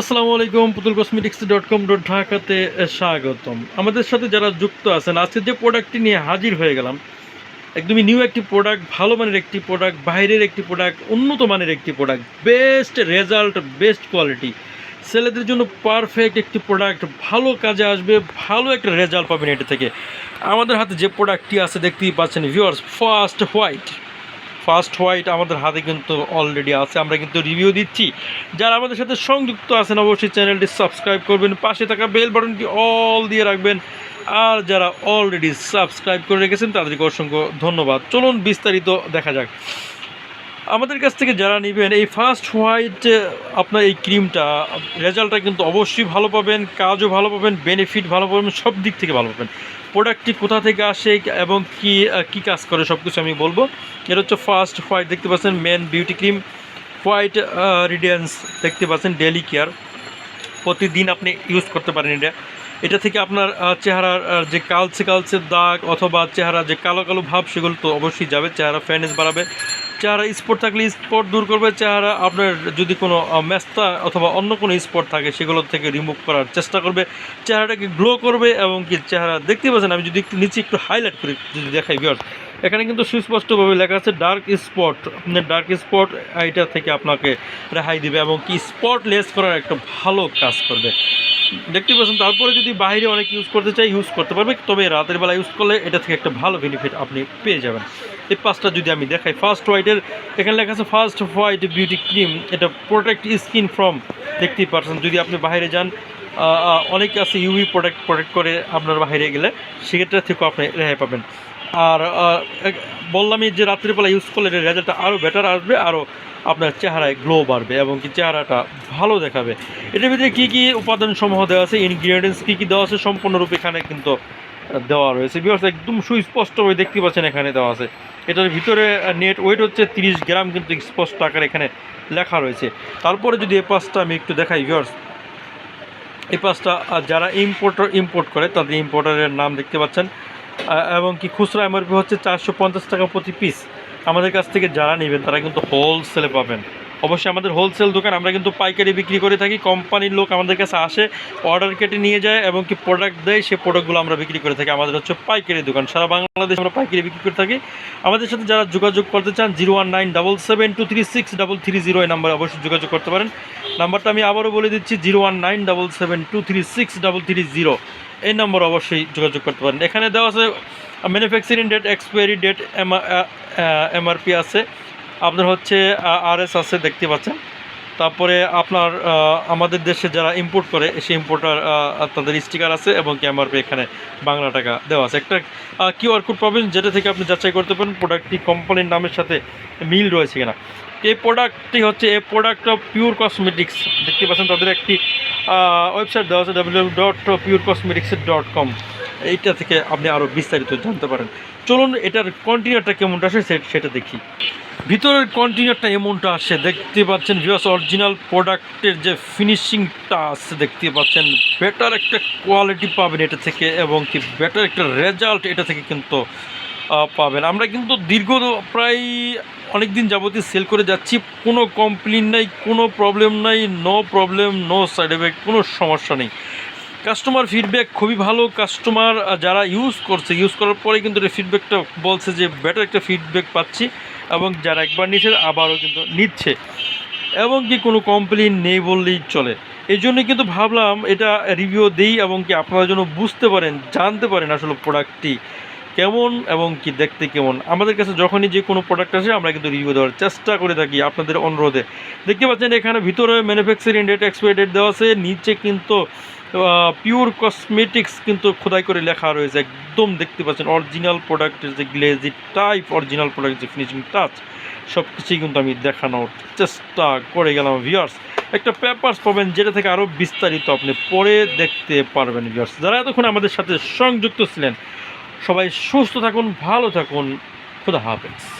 আসসালামু আলাইকুম পুতুল কসমেটিক্স ডট কম ডট ঢাকাতে স্বাগতম। আমাদের সাথে যারা যুক্ত আছেন, আজকে যে প্রোডাক্টটি নিয়ে হাজির হয়ে গেলাম, একদমই নিউ একটি প্রোডাক্ট ভালো মানের একটি প্রোডাক্ট বাইরের একটি প্রোডাক্ট উন্নত মানের একটি product best result best quality ছেলেদের জন্য পারফেক্ট একটি প্রোডাক্ট ভালো কাজে আসবে, ভালো একটা রেজাল্ট পাবেন এটা থেকে। আমাদের হাতে যে প্রোডাক্টটি আছে, দেখতেই পাচ্ছেন viewers First White First White আমাদের হাতে কিন্তু অলরেডি আছে। আমরা কিন্তু রিভিউ দিচ্ছি। যারা আমাদের সাথে সংযুক্ত আছেন, অবশ্যই চ্যানেলটি সাবস্ক্রাইব করবেন। পাশে থাকা বেল বাটনটি অল দিয়ে রাখবেন। আর যারা অলরেডি সাবস্ক্রাইব করে রেখেছেন, তাদেরকে অসংখ্য ধন্যবাদ। চলুন বিস্তারিত দেখা যাক। আমাদের কাছ থেকে যারা নেবেন, এই ফার্স্ট হোয়াইট আপনার এই ক্রিমটা রেজাল্টটা কিন্তু অবশ্যই ভালো পাবেন, কাজও ভালো পাবেন বেনিফিট ভালো পাবেন, সব দিক থেকে ভালো পাবেন। প্রোডাক্টটি কোথা থেকে আসে এবং কি কি কাজ করে সব কিছু আমি বলব। এটা হচ্ছে ফার্স্ট হোয়াইট দেখতে পাচ্ছেন men beauty cream white radiance দেখতে পাচ্ছেন ডেলি কেয়ার প্রতিদিন আপনি ইউজ করতে পারেন এটা। এটা থেকে আপনার চেহারার যে কালচে কালচে দাগ অথবা চেহারা যে কালো কালো ভাব, সেগুলো তো অবশ্যই যাবে। চেহারা ফ্যানেস বাড়াবে। চেহারা স্পট থাকলে স্পট দূর করবে, চেহারা আপনার যদি কোনো মেস্তা অথবা অন্য কোনো স্পট থাকে, সেগুলো থেকে রিমুভ করার চেষ্টা করবে। চেহারাটাকে গ্লো করবে এবং কি চেহারা দেখতে পাচ্ছেন। আমি যদি একটু নিচে একটু হাইলাইট করি, যদি দেখাই ভিউয়ার্স এখানে কিন্তু সুস্পষ্টভাবে লেখা আছে ডার্ক স্পট আপনার ডার্ক স্পট এটা থেকে আপনাকে রেহাই দিবে এবং কি স্পট লেস করার একটা ভালো কাজ করবে। দেখতে পাচ্ছেন, তারপরে যদি বাইরে অনেক ইউজ করতে চাই ইউজ করতে পারবে, তবে রাতের বেলা ইউজ করলে এটা থেকে একটা ভালো বেনিফিট আপনি পেয়ে যাবেন। এই পাঁচটা যদি আমি দেখাই ফার্স্ট হোয়াইটের এখানে লেখা আছে ফার্স্ট হোয়াইট বিউটি ক্রিম এটা প্রোটেক্ট স্কিন ফ্রম দেখতেই পারছেন যদি আপনি বাইরে যান অনেক আছে ইউভি প্রোডাক্ট প্রোটেক্ট করে আপনার বাইরে গেলে, সেক্ষেত্রে থেকেও আপনি রেহাই পাবেন। আর বললামই যে রাত্রিবেলা ইউজ করলে রেজাল্টটা আরও বেটার আসবে আরও আপনার চেহারায় গ্লো বাড়বে এবং কি চেহারাটা ভালো দেখাবে। এটার ভিতরে কী কী উপাদান সমূহ দেওয়া আছে? ইনগ্রিডিয়েন্টস কী কী দেওয়া আছে? সম্পূর্ণরূপে এখানে কিন্তু দেওয়া রয়েছে। বিকজ একদম সুস্পষ্টভাবে দেখতে পাচ্ছেন এখানে দেওয়া আছে। এটার ভিতরে নেট ওয়েট হচ্ছে তিরিশ গ্রাম, কিন্তু স্পষ্ট আকারে এখানে লেখা রয়েছে। তারপরে যদি এই পাঁচটা আমি একটু দেখাই ভিউয়ার্স এই পাঁচটা যারা ইম্পোর্টার ইম্পোর্ট করে, তাদের ইম্পোর্টারের নাম দেখতে পাচ্ছেন। এবং কি খুচরা এমআরপি হচ্ছে চারশো পঞ্চাশ টাকা প্রতি পিস আমাদের কাছ থেকে যারা নেবেন, তারা কিন্তু হোলসেলে পাবেন। অবশ্যই আমাদের হোলসেল দোকান, আমরা কিন্তু পাইকারি বিক্রি করে থাকি, কোম্পানির লোক আমাদের কাছে আসে অর্ডার কেটে নিয়ে যায় এবং কি প্রোডাক্ট দেয় সেই প্রোডাক্টগুলো আমরা বিক্রি করে থাকি। আমাদের হচ্ছে পাইকারি দোকান, সারা বাংলাদেশ আমরা পাইকারি বিক্রি করে থাকি। আমাদের সাথে যারা যোগাযোগ করতে চান, zero one nine double seven two three six double three zero এই নাম্বারে অবশ্যই যোগাযোগ করতে পারেন। নাম্বারটা আমি আবারও বলে দিচ্ছি, zero one nine double seven two three six double three zero. এই নম্বর অবশ্যই যোগাযোগ করতে পারেন। এখানে দেওয়া আছে manufacturing date expiry date MRP আছে। আপনার হচ্ছে আর এস আছে, দেখতে পাচ্ছেন। তারপরে আপনার আমাদের দেশে যারা ইম্পোর্ট করে, সেই ইম্পোর্টার তাদের স্টিকার আছে এবং কি এমআরপি এখানে বাংলা টাকা দেওয়া আছে। একটা কিউআর কোড পাবেন, যেটা থেকে আপনি যাচাই করতে পারেন প্রোডাক্টটি কোম্পানির নামের সাথে মিল রয়েছে কিনা। এই প্রোডাক্টটি হচ্ছে এই প্রোডাক্ট অফ পিওর কসমেটিক্স দেখতে পাচ্ছেন তাদের একটি ওয়েবসাইট দেওয়া আছে W dot pure cosmetics dot com এইটা থেকে আপনি আরও বিস্তারিত জানতে পারেন। চলুন, এটার কন্টিনিউটা কেমনটা আসে সেটা দেখি। ভিতরের কন্টিনিউটা এমনটা আসে, দেখতে পাচ্ছেন ভিউস অরিজিনাল প্রোডাক্টের যে ফিনিশিংটা আছে, দেখতে পাচ্ছেন। বেটার একটা কোয়ালিটি পাবেন এটা থেকে এবং কি বেটার একটা রেজাল্ট এটা থেকে কিন্তু পাবেন। আমরা কিন্তু দীর্ঘ প্রায় অনেক দিন যাবতীয় সেল করে যাচ্ছি। কোনো কমপ্লেন নাই, কোনো প্রবলেম নাই no problem no side effect কোনো সমস্যা নেই। কাস্টমার ফিডব্যাক খুবই ভালো। কাস্টমার যারা ইউজ করছে ইউজ করার পরে কিন্তু ফিডব্যাকটা বলছে যে বেটার একটা ফিডব্যাক পাচ্ছি এবং যারা একবার নিচ্ছে আবারও কিন্তু নিচ্ছে এবং কি কোনো কমপ্লেন নেই বললেই চলে। এই জন্য কিন্তু ভাবলাম এটা রিভিউ দিই এবং কি আপনারা যেন বুঝতে পারেন, জানতে পারেন আসলে প্রোডাক্টটি কেমন এবং কি দেখতে কেমন। আমাদের কাছে যখনই যে কোনো প্রোডাক্ট আসে, আমরা কিন্তু রিভিউ দেওয়ার চেষ্টা করে থাকি আপনাদের অনুরোধে। দেখতে পাচ্ছেন এখানে ভিতরে ম্যানুফ্যাকচারিং ডেট এক্সপায়ার ডেট দেওয়া আছে, নিচে কিন্তু পিওর কসমেটিক্স কিন্তু খোদাই করে লেখা রয়েছে একদম দেখতে পাচ্ছেন অরিজিনাল প্রোডাক্টের যে গ্লেজি টাইপ অরিজিনাল প্রোডাক্ট যে ফিনিশিং টাচ সব কিছুই কিন্তু আমি দেখানোর চেষ্টা করে গেলাম ভিউয়ার্স একটা পেপার্স পাবেন যেটা থেকে আরও বিস্তারিত আপনি পরে দেখতে পারবেন ভিউয়ার্স যারা এতক্ষণ আমাদের সাথে সংযুক্ত ছিলেন, সবাই সুস্থ থাকুন, ভালো থাকুন, খুদা হাফেজ।